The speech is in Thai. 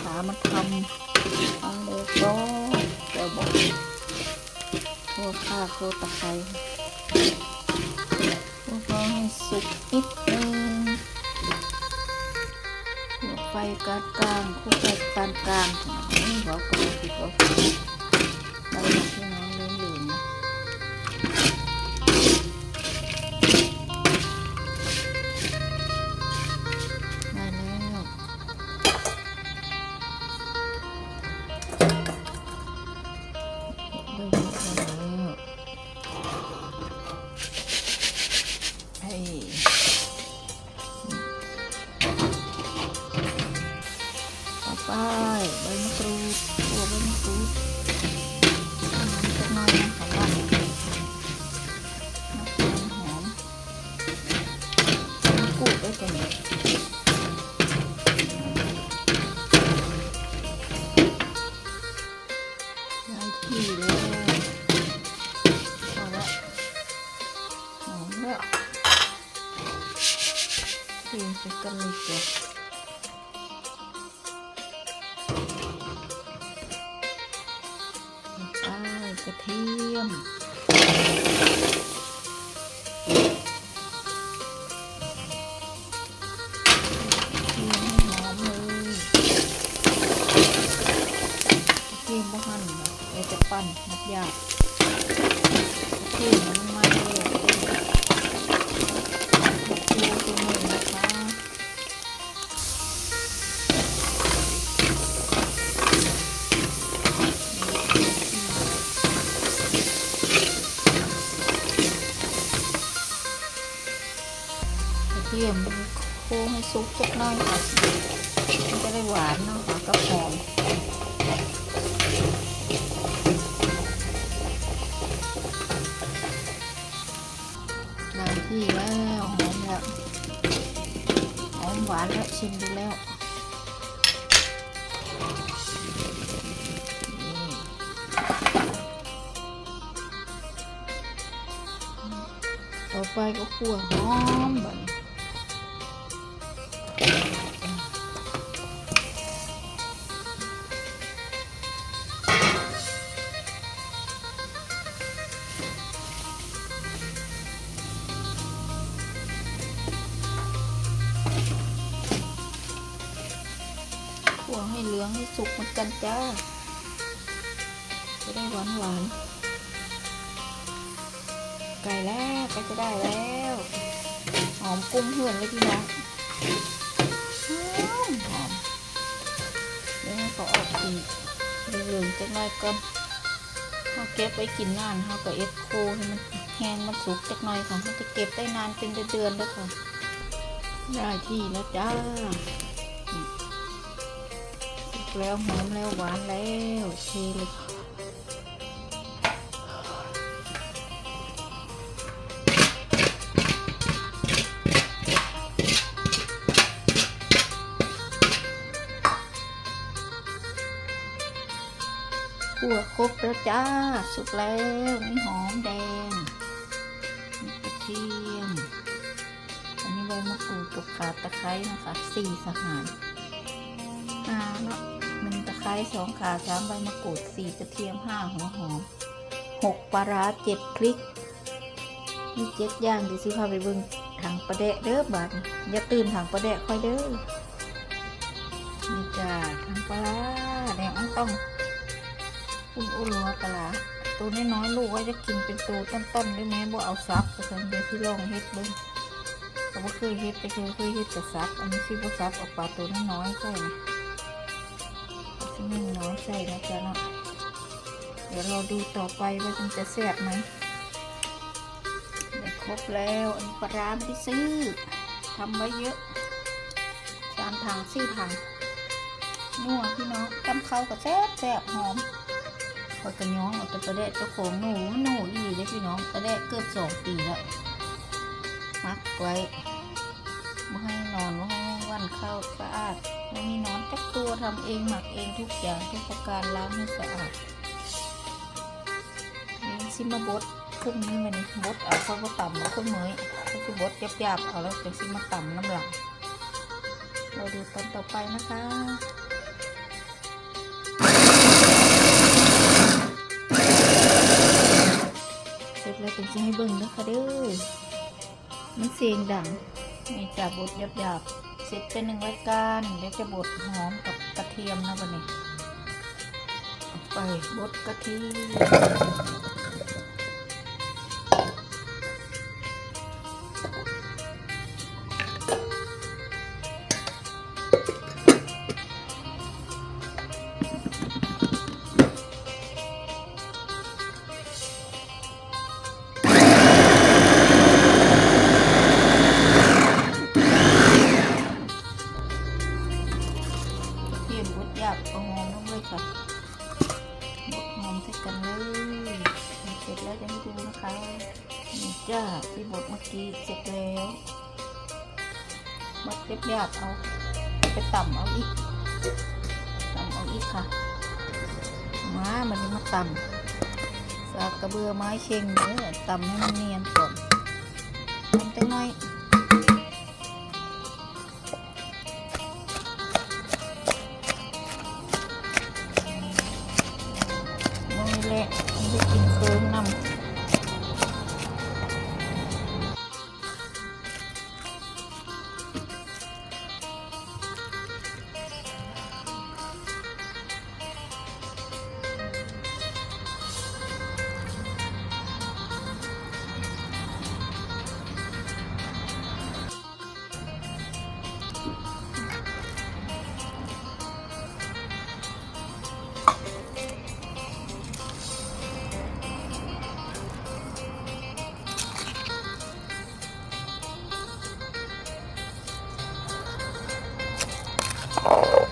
ขามันทำเอาเลยก็เดี๋ยวบอกโคตรข้าโคตรตะไคร้พวกเราให้สุกนิดนึงหัวไฟกลางกลางคั่ไฟปานกลางนี่หัวกระดดติดหัวเร ไปใบมะกรูดตัวใบมะกรูดน้ำตะนอยน้ำขาวหวานน้ำตาลหอมน้ำกุดได้กันเนี่ยได้ที่แล้วพอละหอมแล้วเทใส่กันเลยจ้ะ เทียม เทียมให้หอมเลยกระเทียมบ้านเนเราจะปั้นนับยากเทียมมันมาก ทียมค้งให้ซุกจักน้อยค่ะมันจะได้หวานเนาะค่ะกับหอมได้ที่แล้วหอมแล้วหอมหวานแล้วชิมดูแล้วต่อไปก็คั่วหอมแบบ เหลืองให้สุกเหมือนกันจ้า จะได้หวานหวานๆไก่แล้วก็จะได้แล้ว หอมกุ้งเหือนเลยพี่น้องหอมเดี๋ยวเขาออกสีเหลืองๆจังไรก่อนเขาเก็บไว้กินนานเขาก็เอฟโคให้มันแห้งมันสุกจักหน่อยค่ะ มันจะเก็บได้นานเป็นเดือนๆด้วค่ะ ได้ที่แล้วจ้า แล้วหอมแล้วหวานแล้วเทเลยคั่วครบแล้วจ้า สุกแล้วนี่หอมแดงนี่กระเทียม อันนี้ใบมะกรูดกับขาตะไคร้นะคะสี่สหารห้าเนาะ หนึ่งตะไคร้สองขาสามใบมะกรูดสี่กระเทียมห้าหัวหอมหกปลาร้าเจ็ดพริกนี่เจ็ดอย่างดิสิพาไปเบิ่งถังประแดะเด้อบาดอย่าตื่นถังประแดะค่อยเด้อนี่จ้าถังปลาแดงอันต้องอุ่นอุ่นๆหัวปลาตัวน้อยๆลูกว่าจะกินเป็นตัวต้นๆได้ไหมบ่เอาซับกระสันเดี๋ยวที่ลองเฮ็ดเบิ่งแต่ว่าเคยเฮ็ดแต่เคยเคยเฮ็ดแต่ซับอันนี้ชื่อว่าซับออกปลาตัวน้อยๆใช่ไหม ชิ้นน้อยใส่นะจ๊ะเนาะเดี๋ยวเราดูต่อไปว่ามันจะแซ่บไหมได้ครบแล้วอันปลาร้าที่ซื้อทำไว้เยอะสามถังสี่ถังนัวพี่น้องตำเข้ากับแซ่บแซ่บหอมคอกระย้องเอาแต่ประเดะเจ้าของหนูหนูอีเลยพี่น้องประเดะเกือบสองปีแล้วมักไว้ไม่ให้นอนไม่ให้ วันเข้าสะอาดไม่มีนอนจักตัวทำเองหมักเองทุกอย่างทุกประการล้างให้สะอาดนี่ซิมาบดเครื่องนี้มันบดเอาเข้าก็ต่ำมาเครื่องมือเขาจะบดหยับๆเอาแล้วจะซิมาต่ำน้ำหลังเราดูตอนต่อไปนะคะเสร็จแล้วเป็นจะให้เบิ่งนะคะเด้อมันเสียงดังนี่จะบดหยาบๆ เสร็จเป็นหนึ่งรายการเดี๋ยวจะบดหอมกับกระเทียมนะวันนี้ไปบดกระเทียม จ้าที่บดเมื่อกี้เสร็จแล้วบดเรียบหยาบเอา ไปต่ำเอาอีกต่ำเอาอีกค่ะ มามันมาต่ำสากกระเบือไม้เชงเนื้อต่ำให้มันเนียนก่อนทำจังหน่อย call.